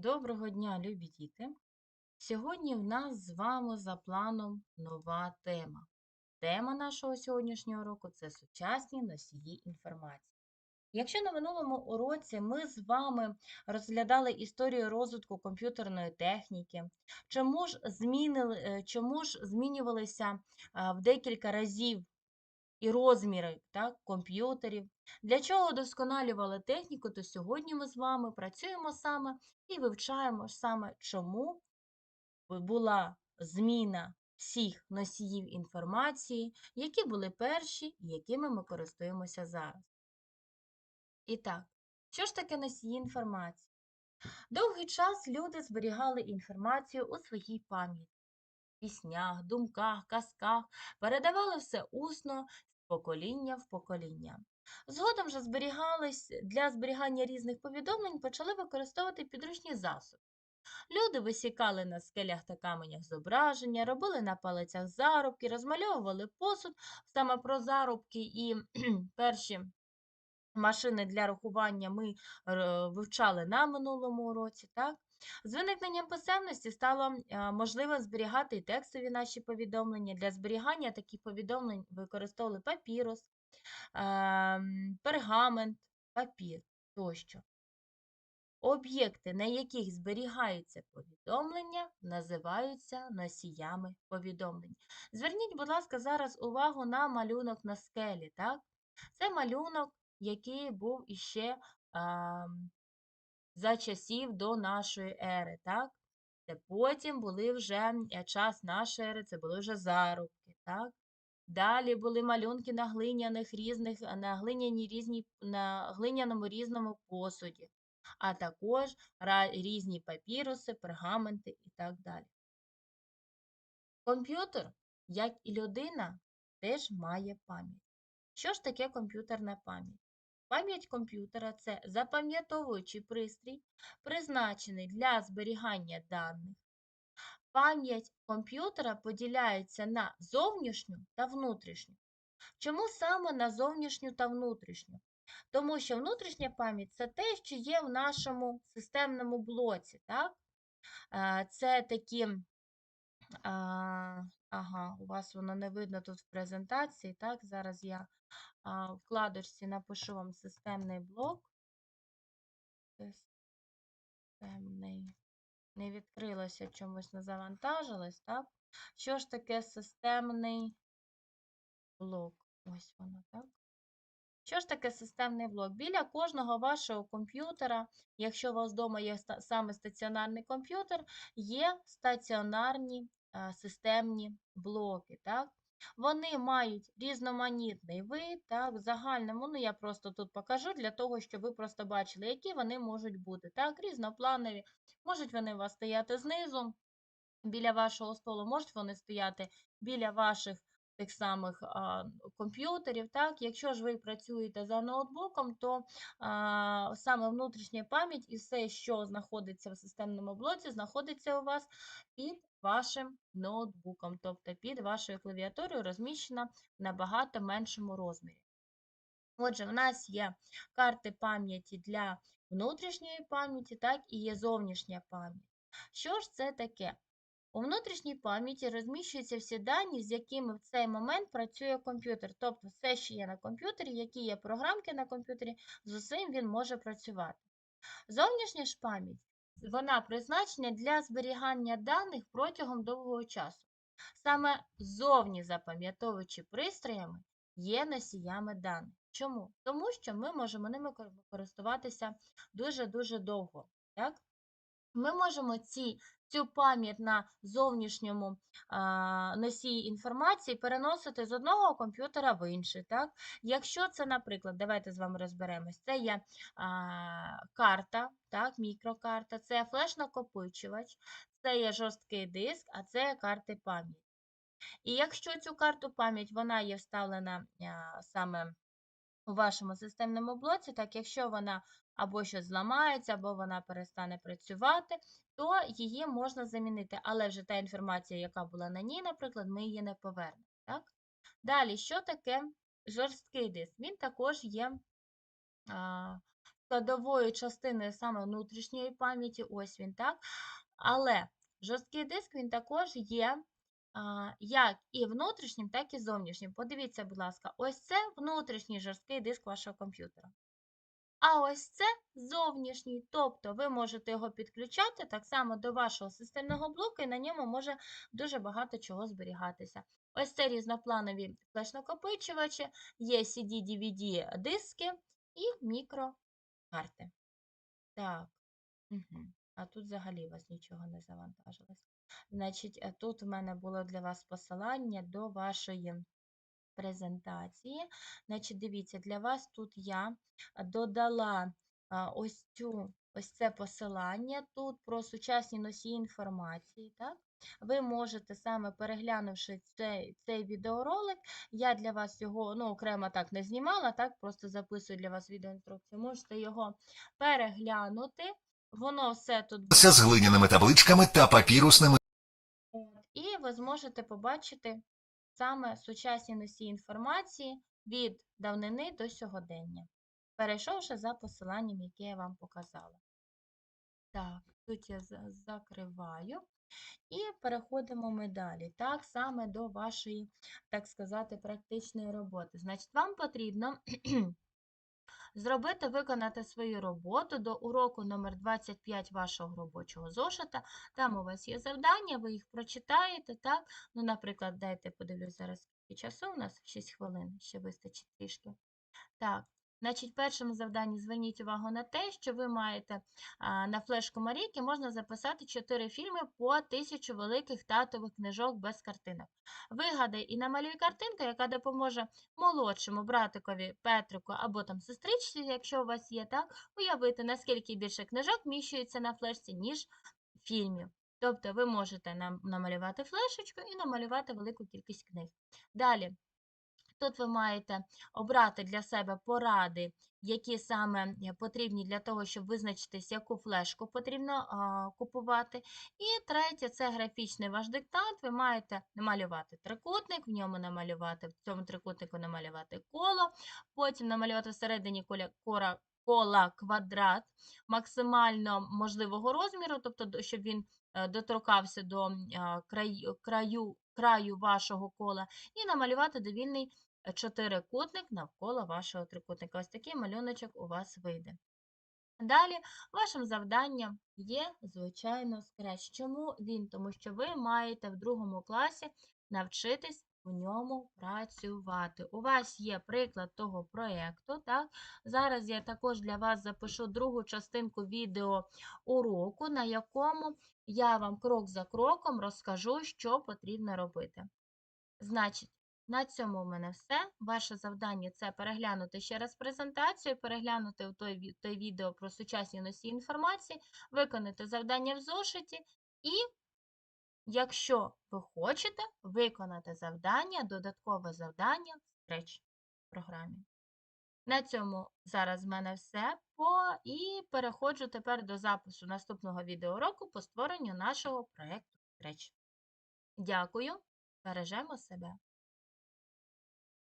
Доброго дня, любі діти! Сьогодні в нас з вами за планом нова тема. Тема нашого сьогоднішнього уроку – це сучасні носії інформації. Якщо на минулому уроці ми з вами розглядали історію розвитку комп'ютерної техніки, чому ж, змінили, е, чому ж змінювалися в декілька разів і розміри так, комп'ютерів, для чого удосконалювали техніку, то сьогодні ми з вами працюємо саме і вивчаємо саме, чому була зміна всіх носіїв інформації, які були перші якими ми користуємося зараз. І так, що ж таке носії інформації? Довгий час люди зберігали інформацію у своїй пам'яті, піснях, думках, казках, передавали все усно покоління в покоління. Згодом же зберігались для зберігання різних повідомлень почали використовувати підручні засоби. Люди висікали на скелях та каменях зображення, робили на палицях зарубки, розмальовували посуд саме про зарубки і перші машини для рахування ми вивчали на минулому уроці. Так? З виникненням писемності стало можливо зберігати і текстові наші повідомлення. Для зберігання таких повідомлень використовували папірус, ем, пергамент, папір тощо. Об'єкти, на яких зберігаються повідомлення, називаються носіями повідомлень. Зверніть, будь ласка, зараз увагу на малюнок на скелі. Так? Це малюнок, який був іще а, за часів до нашої ери. Так? Це потім були вже е, час нашої ери, це були вже зарубки. Так? Далі були малюнки на глиняних різних, на глиняні різні, на глиняному різному посуді а також різні папіруси, пергаменти і так далі. Комп'ютер, як і людина, теж має пам'ять. Що ж таке комп'ютерна пам'ять? Пам'ять комп'ютера це запам'ятовуючий пристрій, призначений для зберігання даних. Пам'ять комп'ютера поділяється на зовнішню та внутрішню. Чому саме на зовнішню та внутрішню? Тому що внутрішня пам'ять це те, що є в нашому системному блоці. Так? Це такі, ага, у вас воно не видно тут в презентації. Так? Зараз я вкладочці напишу вам системний блок. Системний. Не відкрилося чомусь, не завантажилось, так? Що ж таке системний блок? Ось воно, так? Що ж таке системний блок? Біля кожного вашого комп'ютера, якщо у вас вдома є саме стаціонарний комп'ютер, є стаціонарні системні блоки. Так? Вони мають різноманітний вид, так, в загальному, ну я просто тут покажу для того, щоб ви просто бачили, які вони можуть бути. Так, Різнопланові. Можуть вони у вас стояти знизу, біля вашого столу, можуть вони стояти біля ваших тих самих а, комп'ютерів. Так? Якщо ж ви працюєте за ноутбуком, то а, саме внутрішня пам'ять і все, що знаходиться в системному блоці, знаходиться у вас під вашим ноутбуком, тобто під вашою клавіатурою розміщена в набагато меншому розмірі. Отже, в нас є карти пам'яті для внутрішньої пам'яті, так і є зовнішня пам'ять. Що ж це таке? У внутрішній пам'яті розміщуються всі дані, з якими в цей момент працює комп'ютер. Тобто все, що є на комп'ютері, які є програмки на комп'ютері, з усім він може працювати. Зовнішня ж пам'ять вона призначена для зберігання даних протягом довгого часу. Саме зовні запам'ятовуючи пристроями є носіями даних. Чому? Тому що ми можемо ними користуватися дуже-дуже довго. Так? Ми можемо ці цю пам'ять на зовнішньому носії інформації переносити з одного комп'ютера в інший. Так? Якщо це, наприклад, давайте з вами розберемось, це є а, карта, так, мікрокарта, це флеш-накопичувач, це є жорсткий диск, а це карти пам'яті. І якщо цю карту пам'ять вона є вставлена а, саме у вашому системному блоці, так якщо вона або щось зламається, або вона перестане працювати, то її можна замінити. Але вже та інформація, яка була на ній, наприклад, ми її не повернемо. Так? Далі, що таке жорсткий диск? Він також є а, складовою частиною саме внутрішньої пам'яті, ось він так. Але жорсткий диск він також є як і внутрішнім, так і зовнішнім. Подивіться, будь ласка, ось це внутрішній жорсткий диск вашого комп'ютера. А ось це зовнішній, тобто ви можете його підключати так само до вашого системного блоку, і на ньому може дуже багато чого зберігатися. Ось це різнопланові флеш-накопичувачі, є CD, DVD диски і мікрокарти. Так. Угу. А тут взагалі у вас нічого не завантажилось. Значить, е, тут в мене було для вас посилання до вашої презентації. Значить, дивіться, для вас тут я додала ось цю, ось це посилання тут про сучасні носії інформації. Так? Ви можете саме переглянувши цей, цей відеоролик, я для вас його ну, окремо так не знімала, так, просто записую для вас відеоінструкцію. Можете його переглянути. Воно все тут буде. з глиняними табличками та папірусними І ви зможете побачити саме сучасні носії інформації від давнини до сьогодення, перейшовши за посиланням, яке я вам показала. Так, тут я закриваю. І переходимо ми далі. Так, саме до вашої, так сказати, практичної роботи. Значить, вам потрібно зробити, виконати свою роботу до уроку номер 25 вашого робочого зошита. Там у вас є завдання, ви їх прочитаєте, так? Ну, наприклад, дайте подивлюсь зараз скільки часу, у нас 6 хвилин, ще вистачить трішки. Так, значить, в першому завданні зверніть увагу на те, що ви маєте на флешку Марійки можна записати 4 фільми по 1000 великих татових книжок без картинок. Вигадай і намалюй картинку, яка допоможе молодшому братикові Петрику або там сестричці, якщо у вас є, так, уявити, наскільки більше книжок вміщується на флешці, ніж фільмів. Тобто ви можете нам намалювати флешечку і намалювати велику кількість книг. Далі. Тут ви маєте обрати для себе поради, які саме е, потрібні для того, щоб визначитись, яку флешку потрібно купувати. І третє це графічний ваш диктант. Ви маєте намалювати трикутник, в ньому намалювати, в цьому трикутнику намалювати коло, потім намалювати всередині коля, кора, кола квадрат максимально можливого розміру, тобто щоб він е, доторкався до краю, краю, краю вашого кола, і намалювати довільний чотирикутник навколо вашого трикутника. Ось такий малюночок у вас вийде. Далі вашим завданням є, звичайно, скреч. Чому він? Тому що ви маєте в другому класі навчитись у ньому працювати. У вас є приклад того проєкту. Так? Зараз я також для вас запишу другу частинку відео уроку, на якому я вам крок за кроком розкажу, що потрібно робити. Значить, на цьому у мене все. Ваше завдання це переглянути ще раз презентацію, переглянути в той, той відео про сучасні носії інформації, виконати завдання в зошиті і, якщо ви хочете, виконати завдання, додаткове завдання в Scratch програмі. На цьому зараз в мене все. І переходжу тепер до запису наступного відеоуроку по створенню нашого проєкту Scratch. Дякую, бережемо себе.